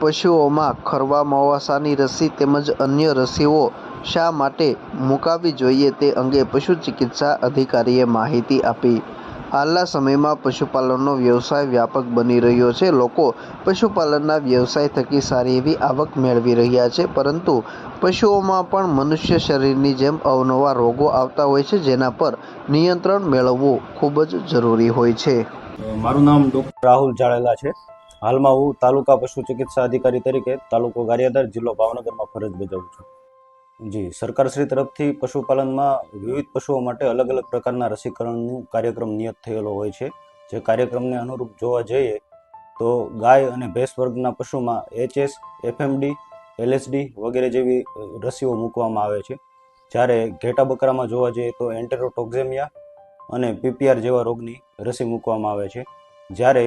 પશુઓમાં ખરવા મોવાસાની રસી તેમજ અન્ય રસીઓ શા માટે મુકાવવી જોઈએ તે અંગે પશુ ચિકિત્સા અધિકારીએ માહિતી આપી. હાલના સમયમાં પશુપાલનનો વ્યવસાય વ્યાપક બની રહ્યો છે. લોકો પશુપાલનના વ્યવસાય થકી સારી એવી આવક મેળવી રહ્યા છે, પરંતુ પશુઓમાં પણ મનુષ્ય શરીરની જેમ અવનવા રોગો આવતા હોય છે, જેના પર નિયંત્રણ મેળવવું ખૂબ જ જરૂરી હોય છે. મારું નામ ડૉક્ટર રાહુલ જાડેલા છે. હાલમાં હું તાલુકા પશુ ચિકિત્સા અધિકારી તરીકે તાલુકો ગારિયાદર જિલ્લો ભાવનગરમાં ફરજ બજાવું છું. જી, સરકારશ્રી તરફથી પશુપાલનમાં વિવિધ પશુઓ માટે અલગ અલગ પ્રકારના રસીકરણનું કાર્યક્રમ નિયત થયેલો હોય છે. જે કાર્યક્રમને અનુરૂપ જોવા જઈએ તો ગાય અને ભેંસ વર્ગના પશુમાં એચએસ, એફએમડી, એલએસડી વગેરે જેવી રસીઓ મૂકવામાં આવે છે. જ્યારે ઘેટા બકરામાં જોવા જઈએ તો એન્ટેરોટોક્ઝેમિયા અને પીપીઆર જેવા રોગની રસી મૂકવામાં આવે છે. જ્યારે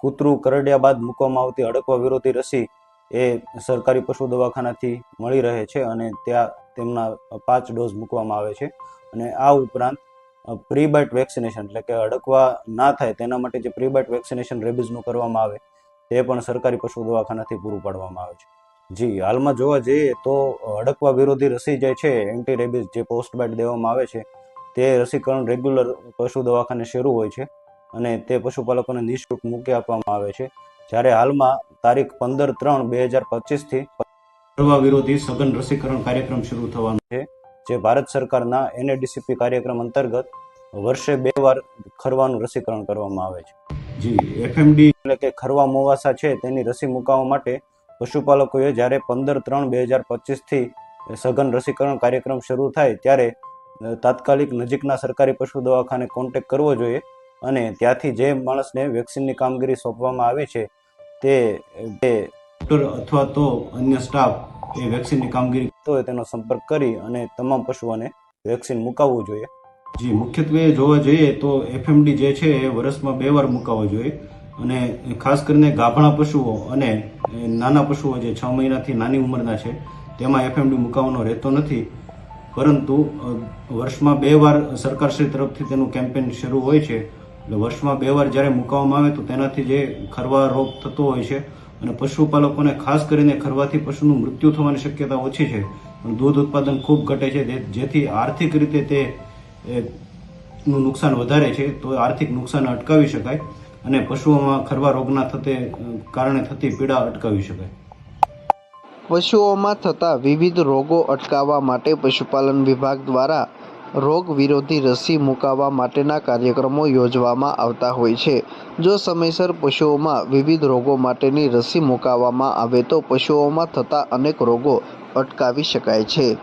કૂતરું કરડ્યા બાદ મૂકવામાં આવતી અડકવા વિરોધી રસી એ સરકારી પશુ દવાખાનાથી મળી રહે છે અને ત્યાં તેમના પાંચ ડોઝ મૂકવામાં આવે છે. અને આ ઉપરાંત પ્રીબાઇટ વેક્સિનેશન એટલે કે અડકવા ના થાય તેના માટે જે પ્રીબાઇટ વેક્સિનેશન રેબીઝનું કરવામાં આવે તે પણ સરકારી પશુ દવાખાનાથી પૂરું પાડવામાં આવે છે. જી, હાલમાં જોવા જઈએ તો અડકવા વિરોધી રસી જે છે, એન્ટી રેબીઝ જે પોસ્ટ બાઇટ દેવામાં આવે છે, તે રસીકરણ રેગ્યુલર પશુ દવાખાને શરૂ હોય છે. અને તે પશુપાલકોને નિઃશુલ્ક મૂકી આપવામાં આવે છે. જ્યારે હાલમાં તારીખ પંદર ત્રણ બે હજાર પચીસથી ખરવા વિરોધી સઘન રસીકરણ કાર્યક્રમ શરૂ થવાનો છે જે ભારત સરકારના એનએડીસીપી કાર્યક્રમ અંતર્ગત વર્ષે બે વાર ખરવાનું રસીકરણ કરવામાં આવે છે. જી એફએમડી એટલે કે ખરવા મોવાસા છે તેની રસી મુકાવવા માટે પશુપાલકોએ જ્યારે પંદર ત્રણ બે હજાર પચીસથી સઘન રસીકરણ કાર્યક્રમ શરૂ થાય ત્યારે તાત્કાલિક નજીકના સરકારી પશુ દવાખાને કોન્ટેક્ટ કરવો જોઈએ. અને ત્યાંથી જે માણસને વેક્સિનની કામગીરી સોંપવામાં આવી છે, તે તે ડૉક્ટર અથવા તો અન્ય સ્ટાફ એ વેક્સિનની કામગીરી હોય તેનો સંપર્ક કરી અને તમામ પશુઓને વેક્સિન મુકાવવું જોઈએ. જી, મુખ્યત્વે જોવા જઈએ તો એફએમડી જે છે એ વર્ષમાં બે વાર મુકાવવો જોઈએ અને ખાસ કરીને ગાભણા પશુઓ અને નાના પશુઓ જે છ મહિનાથી નાની ઉંમરના છે, તેમાં એફએમડી મુકાવવાનો રહેતો નથી. પરંતુ વર્ષમાં બે વાર સરકારશ્રી તરફથી તેનું કેમ્પેન શરૂ હોય છે એટલે વર્ષમાં બે વાર જ્યારે મૂકવામાં આવે તો તેનાથી જે ખરવા રોગ થતો હોય છે અને પશુપાલકોને ખાસ કરીને ખરવાથી પશુનું મૃત્યુ થવાની શક્યતા ઓછી છે, પણ દૂધ ઉત્પાદન ખૂબ ઘટે છે જેથી આર્થિક રીતે તે નું નુકસાન વધારે છે, તો આર્થિક નુકસાન અટકાવી શકાય અને પશુઓમાં ખરવા રોગના થતે, કારણે થતી પીડા અટકાવી શકાય. પશુઓમાં થતા વિવિધ રોગો અટકાવવા માટે પશુપાલન વિભાગ દ્વારા રોગ વિરોધી રસી મુકાવવા માટેના કાર્યક્રમો યોજવામાં આવતા હોય છે. જો સમયસર પશુઓમાં વિવિધ રોગો માટેની રસી મુકાવવામાં આવે તો પશુઓમાં થતા અનેક રોગો અટકાવી શકાય છે.